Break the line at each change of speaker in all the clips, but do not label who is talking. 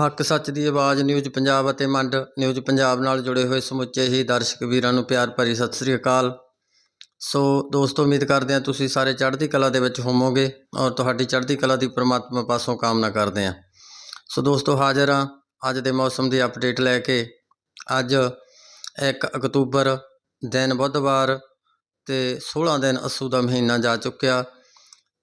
ਹੱਕ ਸੱਚ ਦੀ ਆਵਾਜ਼ ਨਿਊਜ਼ ਪੰਜਾਬ ਅਤੇ ਮੰਡ ਨਿਊਜ਼ ਪੰਜਾਬ ਨਾਲ ਜੁੜੇ ਹੋਏ ਸਮੁੱਚੇ ਹੀ ਦਰਸ਼ਕ ਵੀਰਾਂ ਨੂੰ ਪਿਆਰ ਭਰੀ ਸਤਿ ਸ੍ਰੀ ਅਕਾਲ। ਸੋ ਦੋਸਤੋ, ਉਮੀਦ ਕਰਦੇ ਹਾਂ ਤੁਸੀਂ ਸਾਰੇ ਚੜ੍ਹਦੀ ਕਲਾ ਦੇ ਵਿੱਚ ਹੋਵੋਗੇ ਔਰ ਤੁਹਾਡੀ ਚੜ੍ਹਦੀ ਕਲਾ ਦੀ ਪ੍ਰਮਾਤਮਾ ਪਾਸੋਂ ਕਾਮਨਾ ਕਰਦੇ ਹਾਂ। ਸੋ ਦੋਸਤੋ, ਹਾਜ਼ਰ ਹਾਂ ਅੱਜ ਦੇ ਮੌਸਮ ਦੀ ਅਪਡੇਟ ਲੈ ਕੇ। ਅੱਜ 1 ਅਕਤੂਬਰ ਦਿਨ ਬੁੱਧਵਾਰ ਤੇ 16 ਦਿਨ ਅਸੂ ਦਾ ਮਹੀਨਾ ਜਾ ਚੁੱਕਿਆ।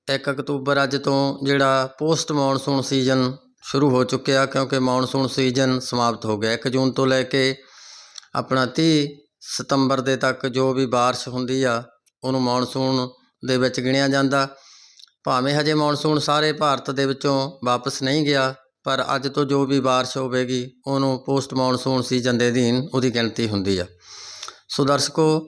1 ਅਕਤੂਬਰ ਅੱਜ ਤੋਂ ਜਿਹੜਾ ਪੋਸਟ ਮੌਨਸੂਨ ਸੀਜ਼ਨ ਸ਼ੁਰੂ ਹੋ ਚੁੱਕਿਆ ਕਿਉਂਕਿ ਮੌਨਸੂਨ ਸੀਜ਼ਨ ਸਮਾਪਤ ਹੋ ਗਿਆ। 1 ਜੂਨ ਤੋਂ ਲੈ ਕੇ ਆਪਣਾ 30 ਸਤੰਬਰ ਦੇ ਤੱਕ ਜੋ ਵੀ ਬਾਰਿਸ਼ ਹੁੰਦੀ ਆ, ਉਹਨੂੰ ਮੌਨਸੂਨ ਦੇ ਵਿੱਚ ਗਿਣਿਆ ਜਾਂਦਾ। ਭਾਵੇਂ ਹਜੇ ਮੌਨਸੂਨ ਸਾਰੇ ਭਾਰਤ ਦੇ ਵਿੱਚੋਂ ਵਾਪਸ ਨਹੀਂ ਗਿਆ, ਪਰ ਅੱਜ ਤੋਂ ਜੋ ਵੀ ਬਾਰਿਸ਼ ਹੋਵੇਗੀ, ਉਹਨੂੰ ਪੋਸਟ ਮੌਨਸੂਨ ਸੀਜ਼ਨ ਦੇ ਅਧੀਨ ਉਹਦੀ ਗਿਣਤੀ ਹੁੰਦੀ ਆ। ਸੋ ਦਰਸ਼ਕੋ,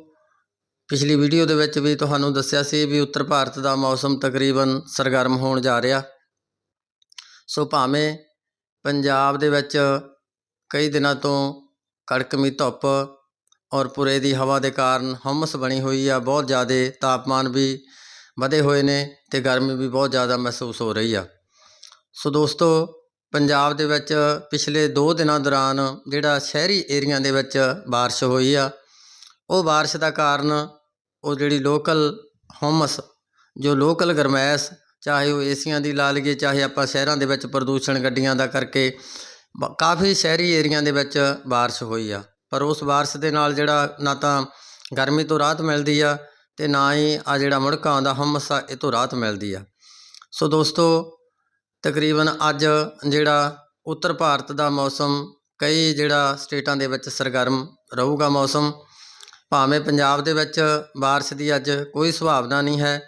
ਪਿਛਲੀ ਵੀਡੀਓ ਦੇ ਵਿੱਚ ਵੀ ਤੁਹਾਨੂੰ ਦੱਸਿਆ ਸੀ ਵੀ ਉੱਤਰ ਭਾਰਤ ਦਾ ਮੌਸਮ ਤਕਰੀਬਨ ਸਰਗਰਮ ਹੋਣ ਜਾ ਰਿਹਾ। ਸੋ ਭਾਵੇਂ ਪੰਜਾਬ ਦੇ ਵਿੱਚ ਕਈ ਦਿਨਾਂ ਤੋਂ ਕੜਕਮੀ ਧੁੱਪ ਔਰ ਪੁਰੇ ਦੀ ਹਵਾ ਦੇ ਕਾਰਨ ਹਮਸ ਬਣੀ ਹੋਈ ਆ ਬਹੁਤ ਜ਼ਿਆਦਾ ਤਾਪਮਾਨ ਵੀ ਵਧੇ ਹੋਏ ਨੇ ਤੇ ਗਰਮੀ ਵੀ ਬਹੁਤ ਜ਼ਿਆਦਾ ਮਹਿਸੂਸ ਹੋ ਰਹੀ ਆ ਸੋ ਦੋਸਤੋ ਪੰਜਾਬ ਦੇ ਵਿੱਚ ਪਿਛਲੇ 2 ਦਿਨਾਂ ਦੌਰਾਨ ਜਿਹੜਾ ਸ਼ਹਿਰੀ ਏਰੀਆ ਦੇ ਵਿੱਚ بارش ਹੋਈ ਆ ਉਹ بارش ਦਾ ਕਾਰਨ ਉਹ ਜਿਹੜੀ ਲੋਕਲ ਹਮਸ ਜੋ ਲੋਕਲ ਗਰਮੈਸ਼ ਚਾਹੇ ਉਹ ਏਸੀਆਂ ਦੀ ਲਾ ਲਈਏ ਚਾਹੇ ਆਪਾਂ ਸ਼ਹਿਰਾਂ ਦੇ ਵਿੱਚ ਪ੍ਰਦੂਸ਼ਣ ਗੱਡੀਆਂ ਦਾ ਕਰਕੇ ਬ- ਕਾਫੀ ਸ਼ਹਿਰੀ ਏਰੀਆ ਦੇ ਵਿੱਚ بارش ਹੋਈ ਆ ਪਰ ਉਸ بارش ਦੇ ਨਾਲ ਜਿਹੜਾ ਨਾ ਤਾਂ ਗਰਮੀ ਤੋਂ ਰਾਹਤ ਮਿਲਦੀ ਆ ਤੇ ਨਾ ਹੀ ਆ ਜਿਹੜਾ ਮੁੜਕਾ ਆਉਂਦਾ ਹਮਸ ਆ ਇਹ ਤੋਂ ਰਾਹਤ ਮਿਲਦੀ ਆ ਸੋ ਦੋਸਤੋ ਤਕਰੀਬਨ ਅੱਜ ਜਿਹੜਾ ਉੱਤਰ ਭਾਰਤ ਦਾ ਮੌਸਮ ਕਈ ਜਿਹੜਾ ਸਟੇਟਾਂ ਦੇ ਵਿੱਚ ਸਰਗਰਮ ਰਹੂਗਾ ਮੌਸਮ ਭਾਵੇਂ ਪੰਜਾਬ ਦੇ ਵਿੱਚ بارش ਦੀ ਅੱਜ ਕੋਈ ਸੰਭਾਵਨਾ ਨਹੀਂ ਹੈ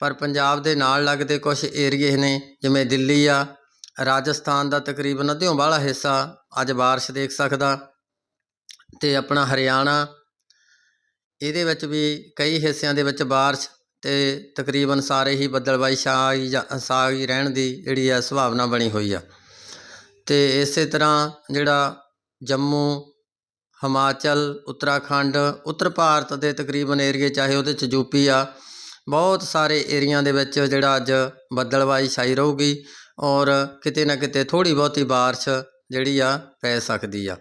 ਪਰ ਪੰਜਾਬ ਦੇ ਨਾਲ ਲੱਗਦੇ ਕੁਝ ਏਰੀਏ ਨੇ ਜਿਵੇਂ ਦਿੱਲੀ ਆ ਰਾਜਸਥਾਨ ਦਾ ਤਕਰੀਬਨ ਅੱਧਿਓਂ ਬਾਹਲਾ ਹਿੱਸਾ ਅੱਜ بارش ਦੇਖ ਸਕਦਾ ਤੇ ਆਪਣਾ ਹਰਿਆਣਾ ਇਹਦੇ ਵਿੱਚ ਵੀ ਕਈ ਹਿੱਸਿਆਂ ਦੇ ਵਿੱਚ بارش ਤੇ ਤਕਰੀਬਨ ਸਾਰੇ ਹੀ ਬੱਦਲਬਾਈ ਛਾਈ ਜਾਂ ਸਾਈ ਰਹਿਣ ਦੀ ਜਿਹੜੀ ਆ ਸੰਭਾਵਨਾ ਬਣੀ ਹੋਈ ਆ ਤੇ ਇਸੇ ਤਰ੍ਹਾਂ ਜਿਹੜਾ ਜੰਮੂ ਹਿਮਾਚਲ ਉੱਤਰਾਖੰਡ ਉੱਤਰ ਭਾਰਤ ਦੇ ਤਕਰੀਬਨ ਏਰੀਏ ਚਾਹੇ ਉਹਦੇ ਚ ਯੂਪੀ ਆ ਬਹੁਤ ਸਾਰੇ ਏਰੀਆ ਦੇ ਵਿੱਚ ਜਿਹੜਾ ਅੱਜ ਬੱਦਲਬਾਈ ਛਾਈ ਰਹੂਗੀ ਔਰ ਕਿਤੇ ਨਾ ਕਿਤੇ ਥੋੜੀ ਬਹੁਤੀ بارش ਜਿਹੜੀ ਆ ਪੈ ਸਕਦੀ ਆ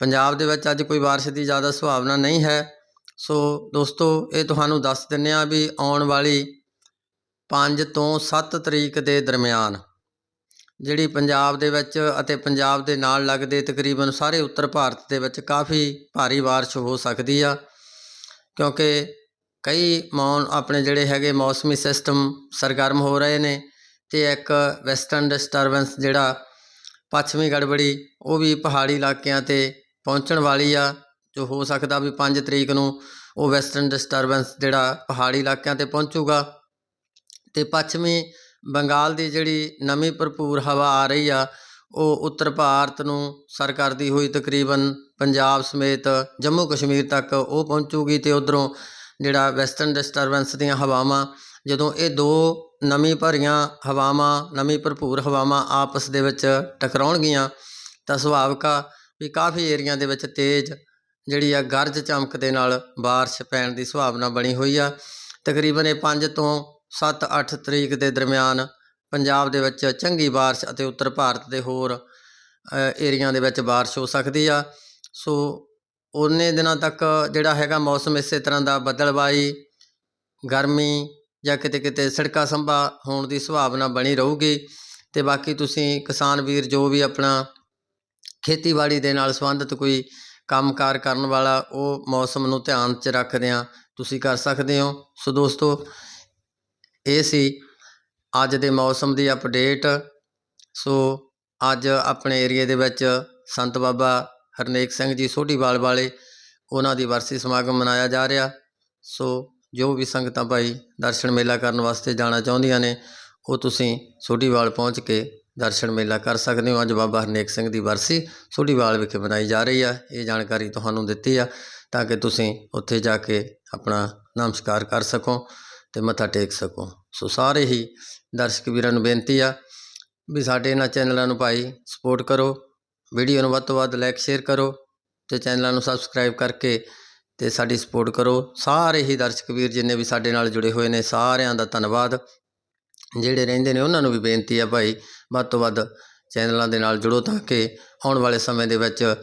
ਪੰਜਾਬ ਦੇ ਵਿੱਚ ਅੱਜ ਕੋਈ بارش ਦੀ ਜ਼ਿਆਦਾ ਸੰਭਾਵਨਾ ਨਹੀਂ ਹੈ ਸੋ ਦੋਸਤੋ ਇਹ ਤੁਹਾਨੂੰ ਦੱਸ ਦਿੰਨੇ ਆ ਵੀ ਆਉਣ ਵਾਲੀ 5 ਤੋਂ 7 ਤਰੀਕ ਦੇ ਦਰਮਿਆਨ ਜਿਹੜੀ ਪੰਜਾਬ ਦੇ ਵਿੱਚ ਅਤੇ ਪੰਜਾਬ ਦੇ ਨਾਲ ਲੱਗਦੇ ਤਕਰੀਬਨ ਸਾਰੇ ਉੱਤਰ ਭਾਰਤ ਦੇ ਵਿੱਚ ਕਾਫੀ ਭਾਰੀ بارش ਹੋ ਸਕਦੀ ਆ ਕਿਉਂਕਿ ਕਈ ਮੌਨ ਆਪਣੇ ਜਿਹੜੇ ਹੈਗੇ ਮੌਸਮੀ ਸਿਸਟਮ ਸਰਗਰਮ ਹੋ ਰਹੇ ਨੇ ਅਤੇ ਇੱਕ ਵੈਸਟਰਨ ਡਿਸਟਰਬੈਂਸ ਜਿਹੜਾ ਪੱਛਮੀ ਗੜਬੜੀ, ਉਹ ਵੀ ਪਹਾੜੀ ਇਲਾਕਿਆਂ ਤੇ ਪਹੁੰਚਣ ਵਾਲੀ ਆ, ਜੋ ਹੋ ਸਕਦਾ ਵੀ ਪੰਜ ਤਰੀਕ ਨੂੰ ਉਹ ਵੈਸਟਰਨ ਡਿਸਟਰਬੈਂਸ ਜਿਹੜਾ ਪਹਾੜੀ ਇਲਾਕਿਆਂ ਤੇ ਪਹੁੰਚੂਗਾ। ਅਤੇ ਪੱਛਮੀ ਬੰਗਾਲ ਦੀ ਜਿਹੜੀ ਨਵੀਂ ਭਰਪੂਰ ਹਵਾ ਆ ਰਹੀ ਆ, ਉਹ ਉੱਤਰ ਭਾਰਤ ਨੂੰ ਸਰ ਕਰਦੀ ਹੋਈ ਤਕਰੀਬਨ ਪੰਜਾਬ ਸਮੇਤ ਜੰਮੂ ਕਸ਼ਮੀਰ ਤੱਕ ਉਹ ਪਹੁੰਚੂਗੀ ਅਤੇ ਉਧਰੋਂ ਜਿਹੜਾ ਵੈਸਟਰਨ ਡਿਸਟਰਬੈਂਸ ਦੀਆਂ ਹਵਾਵਾਂ, ਜਦੋਂ ਇਹ ਦੋ ਨਮੀ ਭਰੀਆਂ ਹਵਾਵਾਂ ਨਮੀ ਭਰਪੂਰ ਹਵਾਵਾਂ ਆਪਸ ਦੇ ਵਿੱਚ ਟਕਰਾਉਣਗੀਆਂ, ਤਾਂ ਸੁਭਾਵਿਕ ਆ ਵੀ ਕਾਫੀ ਏਰੀਆ ਦੇ ਵਿੱਚ ਤੇਜ਼ ਜਿਹੜੀ ਆ ਗਰਜ ਚਮਕ ਦੇ ਨਾਲ ਬਾਰਿਸ਼ ਪੈਣ ਦੀ ਸੁਭਾਵਨਾ ਬਣੀ ਹੋਈ ਆ। ਤਕਰੀਬਨ ਇਹ 5 ਤੋਂ 7-8 ਤਰੀਕ ਦੇ ਦਰਮਿਆਨ ਪੰਜਾਬ ਦੇ ਵਿੱਚ ਚੰਗੀ ਬਾਰਿਸ਼ ਅਤੇ ਉੱਤਰ ਭਾਰਤ ਦੇ ਹੋਰ ਏਰੀਆ ਦੇ ਵਿੱਚ ਬਾਰਿਸ਼ ਹੋ ਸਕਦੀ ਆ। ਸੋ ਉਨੇ ਦਿਨਾਂ ਤੱਕ ਜਿਹੜਾ ਹੈਗਾ ਮੌਸਮ ਇਸੇ ਤਰ੍ਹਾਂ ਦਾ ਬੱਦਲਬਾਈ, ਗਰਮੀ ਜਾਂ ਕਿਤੇ ਕਿਤੇ ਸੜਕਾਂ ਸੰਭਾ ਹੋਣ ਦੀ ਸੰਭਾਵਨਾ ਬਣੀ ਰਹੂਗੀ। ਅਤੇ ਬਾਕੀ ਤੁਸੀਂ ਕਿਸਾਨ ਵੀਰ ਜੋ ਵੀ ਆਪਣਾ ਖੇਤੀਬਾੜੀ ਦੇ ਨਾਲ ਸੰਬੰਧਿਤ ਕੋਈ ਕੰਮਕਾਰ ਕਰਨ ਵਾਲਾ, ਉਹ ਮੌਸਮ ਨੂੰ ਧਿਆਨ 'ਚ ਰੱਖਦਿਆਂ ਤੁਸੀਂ ਕਰ ਸਕਦੇ ਹੋ। ਸੋ ਦੋਸਤੋ, ਇਹ ਸੀ ਅੱਜ ਦੇ ਮੌਸਮ ਦੀ ਅਪਡੇਟ ਸੋ ਅੱਜ ਆਪਣੇ ਏਰੀਏ ਦੇ ਵਿੱਚ ਸੰਤ ਬਾਬਾ ਹਰਨੇਕ ਸਿੰਘ ਜੀ ਸੋਢੀਵਾਲ ਵਾਲੇ ਉਹਨਾਂ ਦੀ ਵਰਸੀ ਸਮਾਗਮ ਮਨਾਇਆ ਜਾ ਰਿਹਾ। ਸੋ ਜੋ ਵੀ ਸੰਗਤਾਂ ਭਾਈ ਦਰਸ਼ਨ ਮੇਲਾ ਕਰਨ ਵਾਸਤੇ ਜਾਣਾ ਚਾਹੁੰਦੀਆਂ ਨੇ, ਉਹ ਤੁਸੀਂ ਸੋਢੀਵਾਲ ਪਹੁੰਚ ਕੇ ਦਰਸ਼ਨ ਮੇਲਾ ਕਰ ਸਕਦੇ ਹੋ। ਅੱਜ ਬਾਬਾ ਹਰਨੇਕ ਸਿੰਘ ਦੀ ਵਰਸੀ ਸੋਢੀਵਾਲ ਵਿਖੇ ਮਨਾਈ ਜਾ ਰਹੀ ਆ। ਇਹ ਜਾਣਕਾਰੀ ਤੁਹਾਨੂੰ ਦਿੱਤੀ ਆ ਤਾਂ ਕਿ ਤੁਸੀਂ ਉੱਥੇ ਜਾ ਕੇ ਆਪਣਾ ਨਮਸਕਾਰ ਕਰ ਸਕੋ ਤੇ ਮੱਥਾ ਟੇਕ ਸਕੋ। ਸੋ ਸਾਰੇ ਹੀ ਦਰਸ਼ਕ ਵੀਰਾਂ ਨੂੰ ਬੇਨਤੀ ਆ ਵੀ ਸਾਡੇ ਇਹਨਾਂ ਚੈਨਲਾਂ ਨੂੰ ਭਾਈ ਸਪੋਰਟ ਕਰੋ। ਵੀਡੀਓ ਨੂੰ ਵੱਧ ਤੋਂ ਵੱਧ ਲਾਈਕ ਸ਼ੇਅਰ ਕਰੋ ਤੇ ਚੈਨਲਾਂ ਨੂੰ ਸਬਸਕ੍ਰਾਈਬ ਕਰਕੇ ਤੇ ਸਾਡੀ ਸਪੋਰਟ ਕਰੋ। ਸਾਰੇ ਹੀ ਦਰਸ਼ਕ ਵੀਰ ਜਿੰਨੇ ਵੀ ਸਾਡੇ ਨਾਲ ਜੁੜੇ ਹੋਏ ਨੇ, ਸਾਰਿਆਂ ਦਾ ਧੰਨਵਾਦ। ਜਿਹੜੇ ਰਹਿੰਦੇ ਨੇ ਉਹਨਾਂ ਨੂੰ ਵੀ ਬੇਨਤੀ ਆ ਭਾਈ, ਵੱਧ ਤੋਂ ਵੱਧ ਚੈਨਲਾਂ ਦੇ ਨਾਲ ਜੁੜੋ ਤਾਂ ਕਿ ਆਉਣ ਵਾਲੇ ਸਮੇਂ ਦੇ ਵਿੱਚ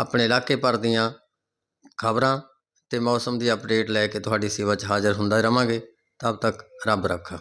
ਆਪਣੇ ਇਲਾਕੇ ਭਰ ਦੀਆਂ ਖਬਰਾਂ ਤੇ ਮੌਸਮ ਦੀ ਅਪਡੇਟ ਲੈ ਕੇ ਤੁਹਾਡੀ ਸੇਵਾ 'ਚ ਹਾਜ਼ਰ ਹੁੰਦਾ ਰਵਾਂਗੇ। ਤਬ ਤੱਕ ਰੱਬ ਰੱਖਾ।